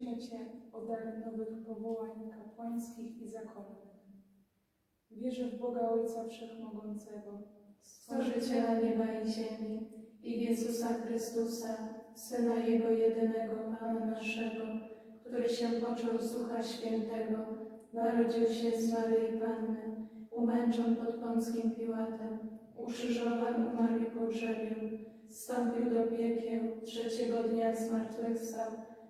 Cię o dar nowych powołań kapłańskich i zakonnych. Wierzę w Boga Ojca Wszechmogącego, Stworzyciela nieba i ziemi i Jezusa Chrystusa, Syna Jego jedynego, Pana naszego, który się począł z Ducha Świętego, narodził się z Maryi Panny, umęczon pod Pąckim Piłatem, ukrzyżowan, umarł i pogrzebił, wstąpił do piekieł, trzeciego dnia zmartwychwstał,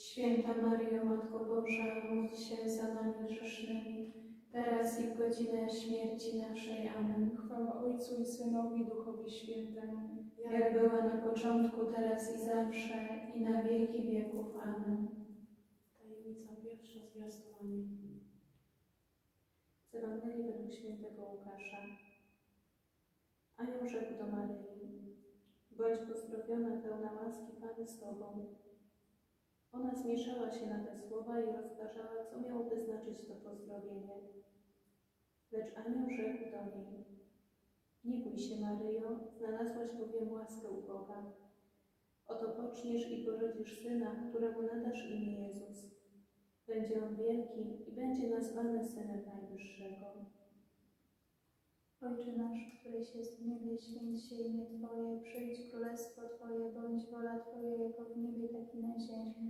Święta Maryjo, Matko Boża, módl się za nami grzesznymi, teraz i w godzinę śmierci naszej. Amen. Chwała Ojcu i Synowi Duchowi Świętemu, Jak była na początku, teraz i zawsze, i na wieki wieków. Amen. Tajemnica pierwsza zwiastowanie. Z Ewangelii według świętego Łukasza. Anioł rzekł do Maryi, bądź pozdrowiona, pełna łaski, Pan z Tobą. Ona zmieszała się na te słowa i rozważała, co miałoby znaczyć to pozdrowienie. Lecz anioł rzekł do niej, nie bój się, Maryjo, znalazłaś bowiem łaskę u Boga. Oto poczniesz i porodzisz syna, któremu nadasz imię Jezus. Będzie on wielki i będzie nazwany Synem Najwyższego. Ojcze nasz, któryś jest w niebie, święć się imię Twoje, przyjdź królestwo Twoje, bądź wola Twoja jako w niebie, tak i na ziemi.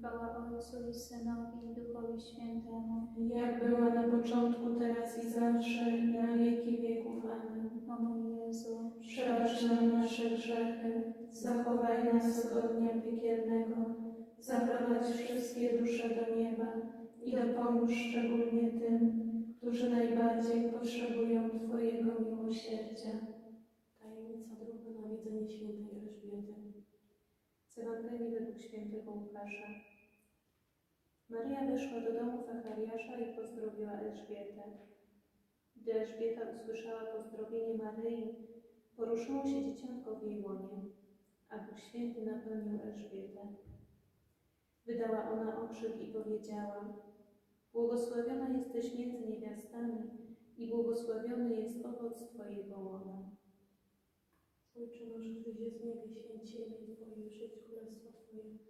Chwała Ojcu i Synowi i Duchowi Świętemu. Jak była na początku, teraz i zawsze, i na wieki wieków. Amen. O mój Jezu, Przebacz nam nasze grzechy, zachowaj nas od ognia piekielnego, zaprowadź wszystkie dusze do nieba i dopomóż szczególnie tym, którzy najbardziej potrzebują Twojego miłosierdzia. Tajemnica druga nawiedzenie świętej Elżbiety. Z Ewangelii według świętego Łukasza. Maria weszła do domu Zachariasza i pozdrowiła Elżbietę. Gdy Elżbieta usłyszała pozdrowienie Maryi, poruszyło się dzieciątko w jej łonie, a Duch Święty napełnił Elżbietę. Wydała ona okrzyk i powiedziała: Błogosławiona jesteś między niewiastami i błogosławiony jest owoc Twojego łona. Ojcze nasz, któryś jest w niebie, święć się imię Twoje, przyjdź królestwo Twoje.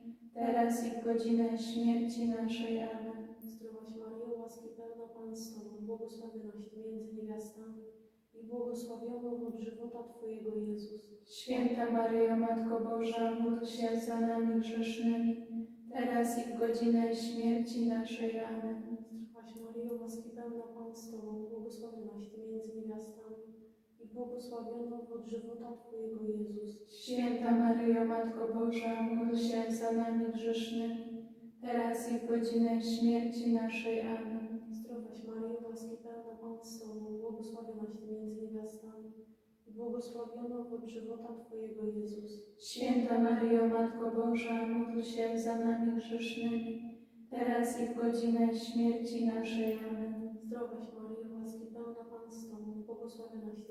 teraz i w godzinę śmierci naszej. Amen. Zdrowaś Maryjo, łaski pełna Pan z Tobą, błogosławionaś między niewiastami i błogosławiony owoc żywota Twojego Jezus. Święta Maryjo, Matko Boża, módl się za nami grzesznymi, teraz i w godzinę śmierci naszej. Amen. Zdrowaś Maryjo, łaski pełna Pan z Tobą, błogosławionaś między niewiastami i błogosławiony owoc żywota Twojego Jezus. Święta Maryjo, Matko Boża, módl się za nami grzesznymi, teraz i w godzinę śmierci naszej. Amen. Zdrowaś Maryjo, łaski pełna Pan z Tobą, błogosławionaś Ty między niewiastami i błogosławiony owoc żywota Twojego Jezus. Święta Maryjo, Matko Boża, módl się za nami grzesznymi, teraz i w godzinę śmierci naszej. Amen. Zdrowaś Maryjo, łaski pełna Pan z Tobą, błogosławionaś Ty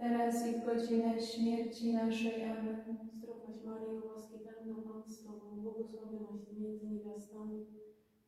teraz i w godzinę śmierci naszej. Amen. Zdrowaś Maryjo, łaski pełna Pan z Tobą, błogosławionaś między niewiastami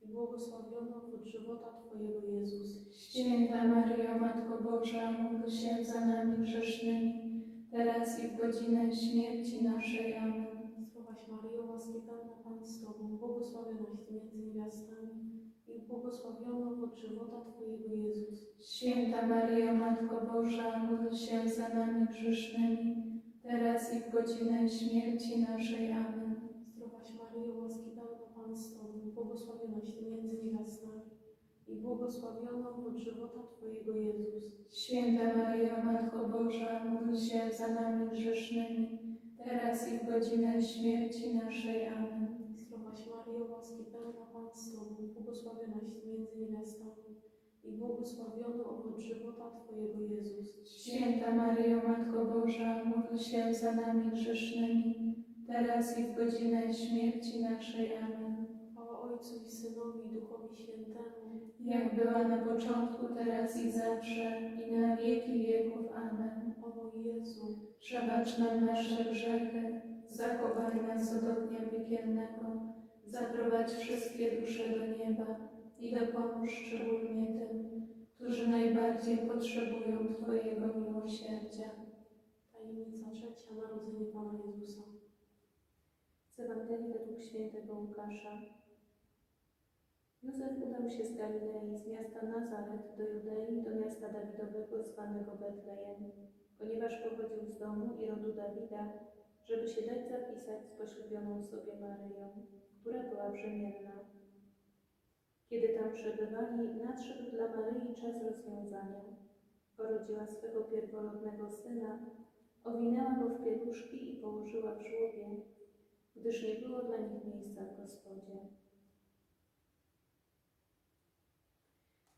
i błogosławiony owoc żywota Twojego Jezus. Święta Maryjo, Matko Boża, módl się za nami grzesznymi, teraz i w godzinę śmierci naszej. Amen. Zdrowaś Maryjo, łaski pełna Pan z Tobą, błogosławionaś między niewiastami i błogosławiony owoc żywota Twojego Jezus. Święta Maryjo, Matko Boża, módl się za nami grzesznymi, teraz i w godzinę śmierci naszej. Amen. Zdrowaś Maryjo, łaski pełna Pan z Tobą, błogosławionaś Ty między niewiastami i błogosławiony owoc żywota Twojego Jezus. Święta Maryjo, Matko Boża, módl się za nami grzesznymi, teraz i w godzinę śmierci naszej. Amen. Zdrowaś Maryjo, łaski pełna Pan z Tobą, błogosławionaś Ty między niewiastami i błogosławiony owoc żywota Twojego Jezus. Święta Maryjo, Matko Boża, módl się za nami grzesznymi, teraz i w godzinę śmierci naszej. Amen. Chwała Ojcu i Synowi i Duchowi Świętemu, Jak była na początku, teraz i zawsze, i na wieki wieków. Amen. o Jezu, Przebacz nam nasze grzechy, zachowaj nas od ognia piekielnego, zaprowadź wszystkie dusze do nieba i dopomóż szczególnie tym, którzy najbardziej potrzebują Twojego miłosierdzia. Tajemnica trzecia. Narodzenie Pana Jezusa. Z Ewangelii według świętego Łukasza. Józef udał się z Galilei, z miasta Nazaret do Judei, do miasta Dawidowego zwanego Betlejem, ponieważ pochodził z domu i rodu Dawida, żeby się dać zapisać z poślubioną sobie Maryją, która była brzemienna. Kiedy tam przebywali, nadszedł dla Maryi czas rozwiązania. Porodziła swego pierworodnego syna, owinęła go w pieluszki i położyła w żłobie, gdyż nie było dla nich miejsca w gospodzie.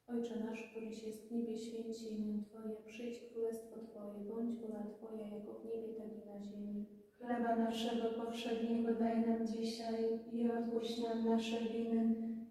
Ojcze nasz, któryś jest w niebie, święć się imię Twoje, przyjdź królestwo Twoje, bądź wola Twoja, jako w niebie, tak i na ziemi. Chleba naszego powszedniego daj nam dzisiaj i odpuść nam nasze winy,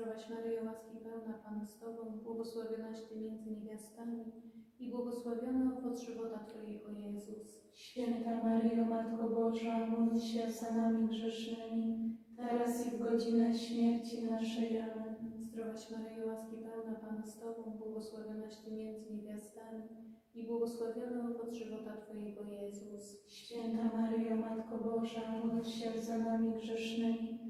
Zdrowaś Maryjo, łaski pełna Pan z Tobą, błogosławionaś Ty między niewiastami i błogosławiony owoc żywota Twojego Jezus. Święta Maryjo, Matko Boża, módl się za nami grzesznymi, teraz i w godzinę śmierci naszej. Amen. Zdrowaś Maryjo, łaski pełna Pan z Tobą, błogosławionaś Ty między niewiastami i błogosławiony owoc żywota Twojego Jezus. Święta Maryjo, Matko Boża, módl się za nami grzesznymi,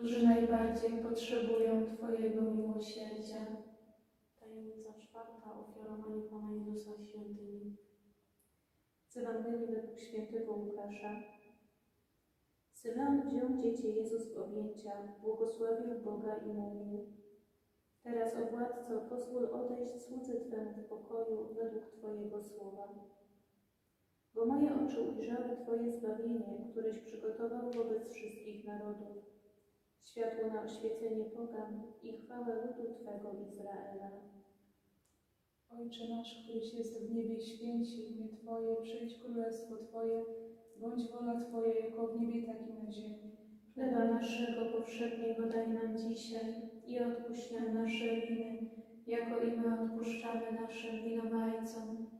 którzy najbardziej potrzebują Twojego miłosierdzia. Tajemnica czwarta. Ofiarowanie Pana Jezusa w świątyni. z Ewangelii według świętego Łukasza. Symeon wziął dziecię Jezus w objęcia, błogosławił Boga i mówił Teraz, o Władco, pozwól odejść słudzy Twemu w pokoju według Twojego słowa. Bo moje oczy ujrzały Twoje zbawienie, któreś przygotował wobec wszystkich narodów, światło na oświecenie pogan i chwałę ludu Twego Izraela. Ojcze nasz, któryś jest w niebie, święć się imię Twoje, przyjdź królestwo Twoje, bądź wola Twoja, jako w niebie, tak i na ziemi. Chleba naszego powszedniego daj nam dzisiaj i odpuść nam nasze winy, jako i my odpuszczamy naszym winowajcom.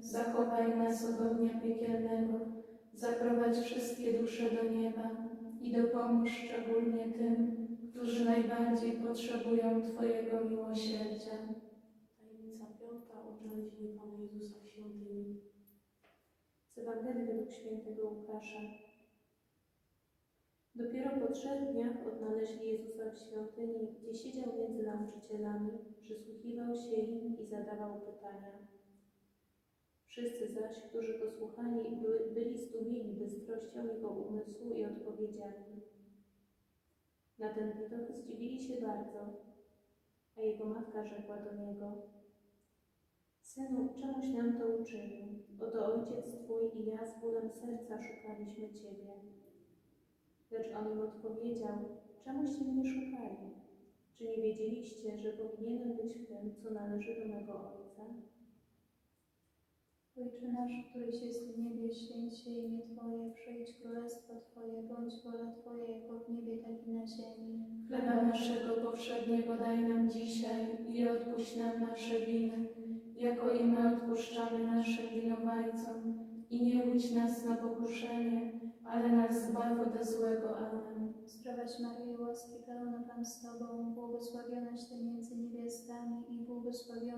zachowaj nas od ognia piekielnego, zaprowadź wszystkie dusze do nieba i dopomóż szczególnie tym, którzy najbardziej potrzebują Twojego miłosierdzia. Tajemnica piąta, odnalezienie Pana Jezusa w świątyni. Z Ewangelii według świętego Łukasza. Dopiero po trzech dniach odnaleźli Jezusa w świątyni, gdzie siedział między nauczycielami, przysłuchiwał się im i zadawał pytania. Wszyscy zaś, którzy go słuchali, byli, zdumieni bystrością jego umysłu i odpowiedziami. Na ten widok zdziwili się bardzo, a jego matka rzekła do niego – Synu, czemuś nam to uczynił? Oto ojciec twój i ja z bólem serca szukaliśmy Ciebie. Lecz on im odpowiedział, czemuście mnie szukali? Czy nie wiedzieliście, że powinienem być w tym, co należy do mego Ojca? Ojcze nasz, któryś jest w niebie, święć się imię Twoje, przyjdź królestwo Twoje, bądź wola Twoja jako w niebie, tak i na ziemi. Chleba naszego powszedniego daj nam dzisiaj i odpuść nam nasze winy, jako i my odpuszczamy naszym winowajcom. I nie budź nas na pokuszenie, ale nas zbaw ode złego. Amen. Zdrowaś Maryjo, łaski pełna Pan z Tobą, błogosławionaś Ty między niewiastami i błogosławiony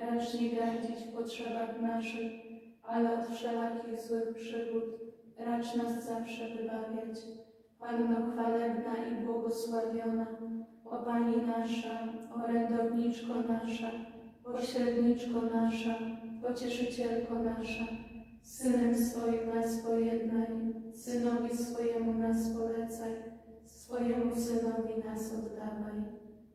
racz nie gardzić w potrzebach naszych, ale od wszelakich złych przygód racz nas zawsze wybawiać. Panno chwalebna i błogosławiona, o Pani nasza, orędowniczko nasza, pośredniczko nasza, pocieszycielko nasza, Synem swoim nas pojednaj, Synowi swojemu nas polecaj, swojemu Synowi nas oddawaj.